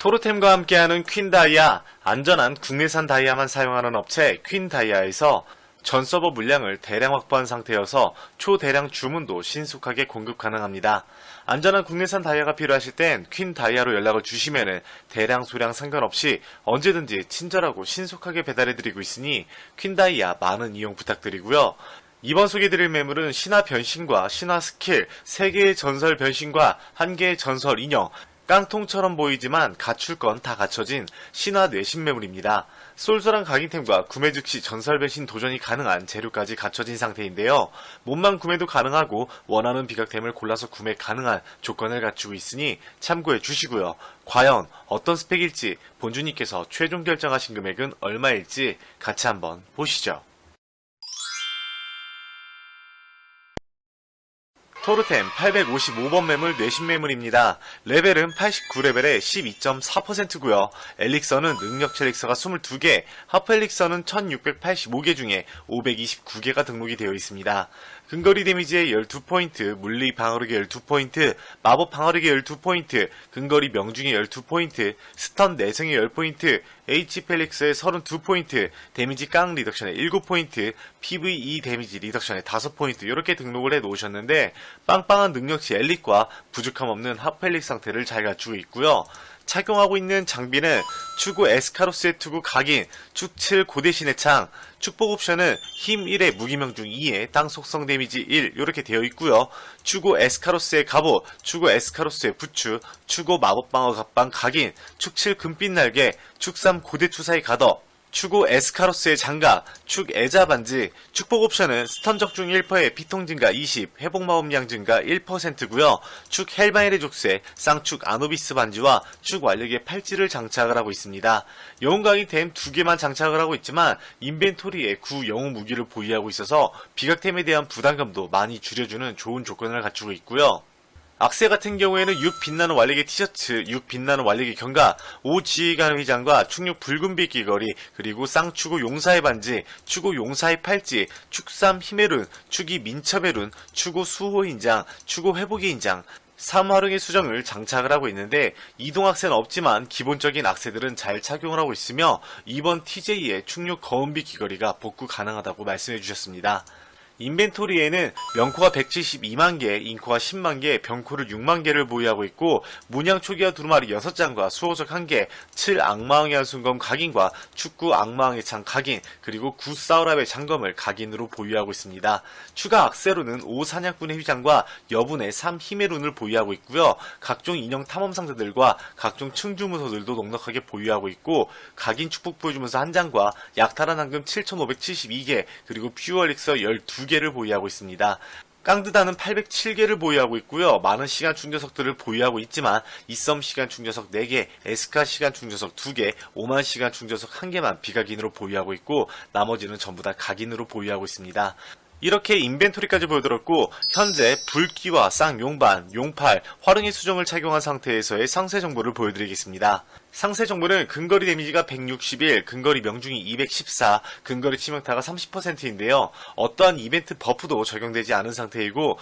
토르템과 함께하는 퀸 다이아, 안전한 국내산 다이아만 사용하는 업체 퀸 다이아에서 전 서버 물량을 대량 확보한 상태여서 초대량 주문도 신속하게 공급 가능합니다. 안전한 국내산 다이아가 필요하실 땐 퀸 다이아로 연락을 주시면은 대량 소량 상관없이 언제든지 친절하고 신속하게 배달해드리고 있으니 퀸 다이아 많은 이용 부탁드리고요. 이번 소개드릴 매물은 신화 변신과 신화 스킬, 3개의 전설 변신과 1개의 전설 인형, 깡통처럼 보이지만 갖출 건 다 갖춰진 신화 뇌신 매물입니다. 쏠쏠한 각인템과 구매 즉시 전설 변신 도전이 가능한 재료까지 갖춰진 상태인데요. 몸만 구매도 가능하고 원하는 비각템을 골라서 구매 가능한 조건을 갖추고 있으니 참고해 주시고요. 과연 어떤 스펙일지 본주님께서 최종 결정하신 금액은 얼마일지 같이 한번 보시죠. 토르템 855번 매물 뇌신 매물입니다. 레벨은 89레벨에 12.4%고요. 엘릭서는 능력치 엘릭서가 22개, 하프 엘릭서는 1685개 중에 529개가 등록이 되어 있습니다. 근거리 데미지에 12포인트, 물리 방어력에 12포인트, 마법 방어력에 12포인트, 근거리 명중에 12포인트, 스턴 내성에 10포인트, H 펠릭스에 32포인트, 데미지 깡 리덕션에 7포인트, PVE 데미지 리덕션에 5포인트 이렇게 등록을 해 놓으셨는데 빵빵한 능력치 엘릭과 부족함 없는 핫펠릭 상태를 잘 갖추고 있고요. 착용하고 있는 장비는 추구 에스카로스의 투구 각인, 축7 고대신의 창, 축복 옵션은 힘 1에 무기명 중 2에 땅 속성 데미지 1 이렇게 되어 있고요. 추구 에스카로스의 갑옷, 추구 에스카로스의 부추, 추구 마법 방어 갑방 각인, 축7 금빛 날개, 축3 고대 투사의 가더, 추구 에스카로스의 장갑, 축 애자 반지, 축복 옵션은 스턴 적중 1%에 피통 증가 20, 회복 마법량 증가 1%고요. 축 헬바일의 족쇄, 쌍축 아노비스 반지와 축 완력의 팔찌를 장착을 하고 있습니다. 영웅 강이템 두 개만 장착을 하고 있지만 인벤토리에 구 영웅 무기를 보유하고 있어서 비각템에 대한 부담감도 많이 줄여주는 좋은 조건을 갖추고 있고요. 악세 같은 경우에는 6 빛나는 완력의 티셔츠, 6 빛나는 완력의 경가, 5 지휘관 회장과 축6 붉은빛 귀걸이, 그리고 쌍추구 용사의 반지, 추구 용사의 팔찌, 축3 힘의 룬, 축이 민첩의 룬, 추구 수호 인장, 추구 회복의 인장, 3화룡의 수정을 장착을 하고 있는데 이동 악세는 없지만 기본적인 악세들은 잘 착용을 하고 있으며 이번 TJ의 축6 거운빛 귀걸이가 복구 가능하다고 말씀해 주셨습니다. 인벤토리에는 명코가 172만 개, 인코가 10만 개, 병코를 6만 개를 보유하고 있고 문양 초기화 두루마리 6장과 수호석 1개, 7 악마왕의 한순검 각인과 축구 악마왕의 창 각인, 그리고 9 사우랍의 장검을 각인으로 보유하고 있습니다. 추가 악세로는 5 사냥꾼의 휘장과 여분의 3 힘의 룬을 보유하고 있고요. 각종 인형 탐험 상자들과 각종 층주문서들도 넉넉하게 보유하고 있고 각인 축복 보여주면서 한 장과 약탈한 황금 7,572개 그리고 퓨어릭서 12개 를 보유하고 있습니다. 깡드다는 807개를 보유하고 있고요. 많은 시간 충전석들을 보유하고 있지만 이썸 시간 충전석 4개, 에스카 시간 충전석 2개, 5만 시간 충전석 1개만 비각인으로 보유하고 있고 나머지는 전부 다 각인으로 보유하고 있습니다. 이렇게 인벤토리까지 보여드렸고 현재 불기와 쌍용반, 용팔, 화릉의 수정을 착용한 상태에서의 상세 정보를 보여드리겠습니다. 상세 정보는 근거리 데미지가 161, 근거리 명중이 214, 근거리 치명타가 30%인데요. 어떠한 이벤트 버프도 적용되지 않은 상태이고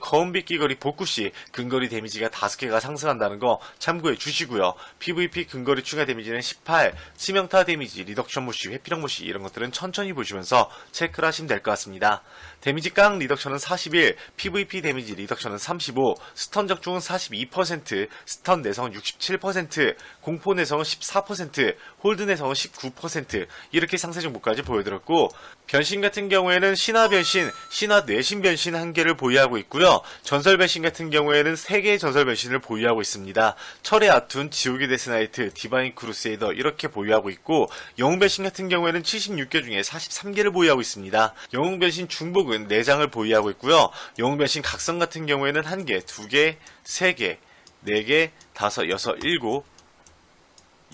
거운빛 귀걸이 복구 시 근거리 데미지가 5개가 상승한다는 거 참고해 주시고요. PVP 근거리 추가 데미지는 18, 치명타 데미지, 리덕션 모시, 회피력 모시 이런 것들은 천천히 보시면서 체크를 하시면 될 것 같습니다. 데미지 깡 리덕션은 41, PVP 데미지 리덕션은 35, 스턴 적중은 42%, 스턴 내성은 67%, 공포 내성은 14%, 홀드 내성은 19% 이렇게 상세 정보까지 보여드렸고 변신 같은 경우에는 신화 변신, 신화 뇌신 변신 한 개를 보유하고 있고요. 전설 변신 같은 경우에는 3개의 전설 변신을 보유하고 있습니다. 철의 아툰, 지옥의 데스나이트, 디바인 크루세이더 이렇게 보유하고 있고 영웅 변신 같은 경우에는 76개 중에 43개를 보유하고 있습니다. 영웅 변신 중복은 4장을 보유하고 있고요. 영웅 변신 각성 같은 경우에는 1개, 2개, 3개, 4개, 5, 6, 7,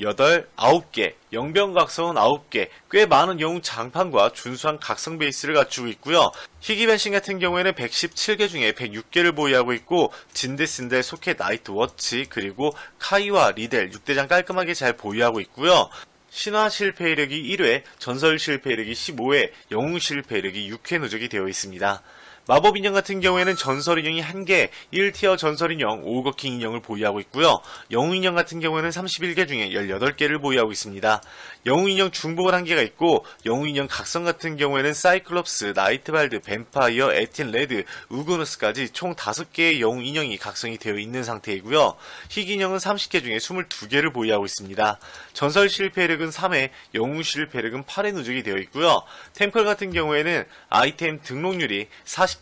여덟, 아홉 개, 영병각성은 아홉 개, 꽤 많은 영웅 장판과 준수한 각성 베이스를 갖추고 있고요. 희귀 변신 같은 경우에는 117개 중에 106개를 보유하고 있고 진데신델, 소켓, 나이트 워치, 그리고 카이와 리델, 6대장 깔끔하게 잘 보유하고 있고요. 신화 실패 이력이 1회, 전설 실패 이력이 15회, 영웅 실패 이력이 6회 누적이 되어 있습니다. 마법 인형 같은 경우에는 전설 인형이 1개, 1티어 전설 인형, 오거킹 인형을 보유하고 있고요. 영웅 인형 같은 경우에는 31개 중에 18개를 보유하고 있습니다. 영웅 인형 중복을 1개가 있고, 영웅 인형 각성 같은 경우에는 사이클롭스, 나이트발드, 뱀파이어, 에틴 레드, 우그누스까지 총 5개의 영웅 인형이 각성이 되어 있는 상태이고요. 희귀 인형은 30개 중에 22개를 보유하고 있습니다. 전설 실패력은 3회, 영웅 실패력은 8회 누적이 되어 있고요. 템컬 같은 경우에는 아이템 등록률이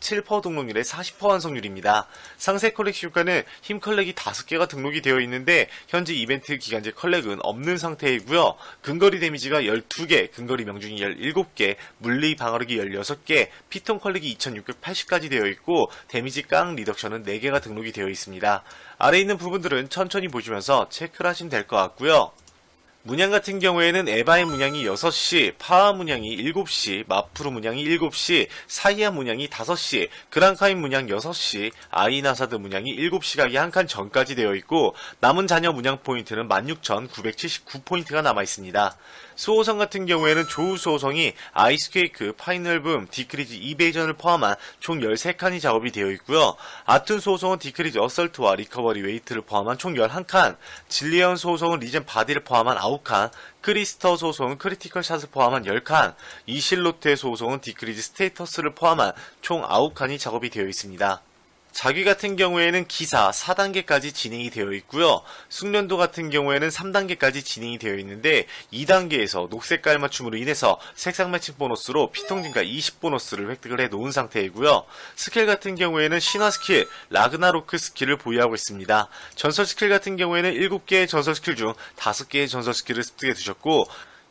47% 등록률에 40% 완성률입니다. 상세 컬렉 효과는 힘 컬렉이 5개가 등록이 되어 있는데 현재 이벤트 기간제 컬렉은 없는 상태이고요. 근거리 데미지가 12개, 근거리 명중이 17개, 물리 방어력이 16개, 피통 컬렉이 2680까지 되어 있고 데미지 깡 리덕션은 4개가 등록이 되어 있습니다. 아래 있는 부분들은 천천히 보시면서 체크를 하시면 될 것 같고요. 문양 같은 경우에는 에바의 문양이 6시, 파와 문양이 7시, 마프루 문양이 7시, 사이아 문양이 5시, 그랑카인 문양 6시, 아이나사드 문양이 7시 가기 한 칸 전까지 되어 있고 남은 자녀 문양 포인트는 16,979포인트가 남아 있습니다. 수호성 같은 경우에는 조우 수호성이 아이스케이크, 파이널붐, 디크리즈 이베이전을 포함한 총 13칸이 작업이 되어 있고요. 아툰 수호성은 디크리즈 어설트와 리커버리 웨이트를 포함한 총 11칸, 진리언 수호성은 리젠 바디를 포함한 9칸, 크리스터 소송은 크리티컬 샷을 포함한 10칸, 이실로테 소송은 디크리즈 스테이터스를 포함한 총 9칸이 작업이 되어 있습니다. 자귀 같은 경우에는 기사 4단계까지 진행이 되어 있고요. 숙련도 같은 경우에는 3단계까지 진행이 되어 있는데 2단계에서 녹색 깔 맞춤으로 인해서 색상 매칭 보너스로 피통 증가 20 보너스를 획득을 해 놓은 상태이고요. 스킬 같은 경우에는 신화 스킬, 라그나로크 스킬을 보유하고 있습니다. 전설 스킬 같은 경우에는 7개의 전설 스킬 중 5개의 전설 스킬을 습득해 두셨고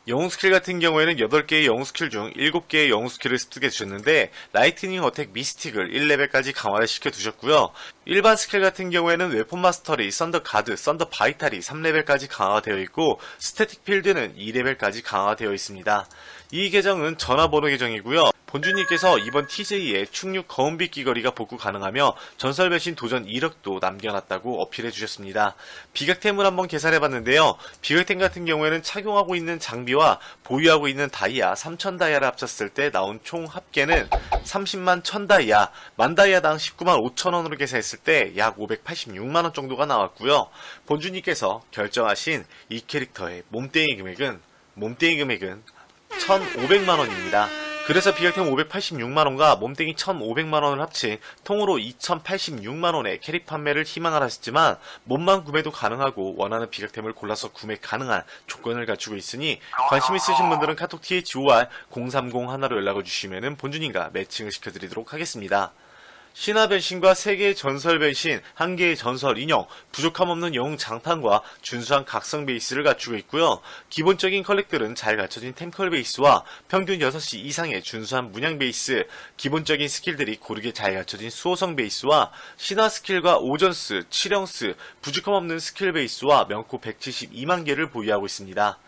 영웅 스킬 같은 경우에는 8개의 영웅 스킬 중 7개의 영웅 스킬을 습득해 주셨는데 라이트닝 어택 미스틱을 1레벨까지 강화를 시켜 두셨고요. 일반 스킬 같은 경우에는 웨폰 마스터리, 썬더 가드, 썬더 바이탈이 3레벨까지 강화가 되어 있고 스태틱 필드는 2레벨까지 강화가 되어 있습니다. 이 계정은 전화번호 계정이고요. 본주님께서 이번 TJ에 충육 거운빛 귀걸이가 복구 가능하며 전설 배신 도전 이력도 남겨놨다고 어필해 주셨습니다. 비각템을 한번 계산해 봤는데요. 비각템 같은 경우에는 착용하고 있는 장비와 보유하고 있는 다이아 3000 다이아를 합쳤을 때 나온 총 합계는 30만 1000 다이아, 만 다이아당 19만 5천 원으로 계산했을 때 약 586만 원 정도가 나왔고요. 본주님께서 결정하신 이 캐릭터의 몸뚱이 금액은 몸뚱이 금액은 1,500만 원입니다. 그래서 비각템 586만원과 몸뚱이 1,500만원을 합친 통으로 2,086만원의 캐릭 판매를 희망을 하셨지만 몸만 구매도 가능하고 원하는 비각템을 골라서 구매 가능한 조건을 갖추고 있으니 관심 있으신 분들은 카톡 THOR 030 하나로 연락을 주시면 본주님과 매칭을 시켜드리도록 하겠습니다. 신화 변신과 세개의 전설 변신, 한 개의 전설 인형, 부족함 없는 영웅 장판과 준수한 각성 베이스를 갖추고 있고요. 기본적인 컬렉들은 잘 갖춰진 템컬 베이스와 평균 6시 이상의 준수한 문양 베이스, 기본적인 스킬들이 고르게 잘 갖춰진 수호성 베이스와 신화 스킬과 오전스, 칠형스, 부족함 없는 스킬 베이스와 명코 172만 개를 보유하고 있습니다.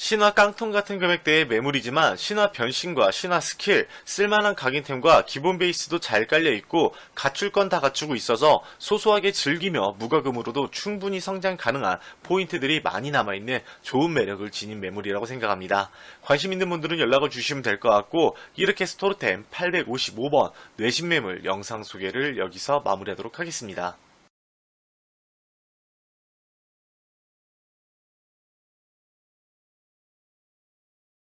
신화 깡통 같은 금액대의 매물이지만 신화 변신과 신화 스킬, 쓸만한 각인템과 기본 베이스도 잘 깔려 있고 갖출 건 다 갖추고 있어서 소소하게 즐기며 무과금으로도 충분히 성장 가능한 포인트들이 많이 남아있는 좋은 매력을 지닌 매물이라고 생각합니다. 관심 있는 분들은 연락을 주시면 될 것 같고 이렇게 스토르템 855번 뇌신 매물 영상 소개를 여기서 마무리하도록 하겠습니다.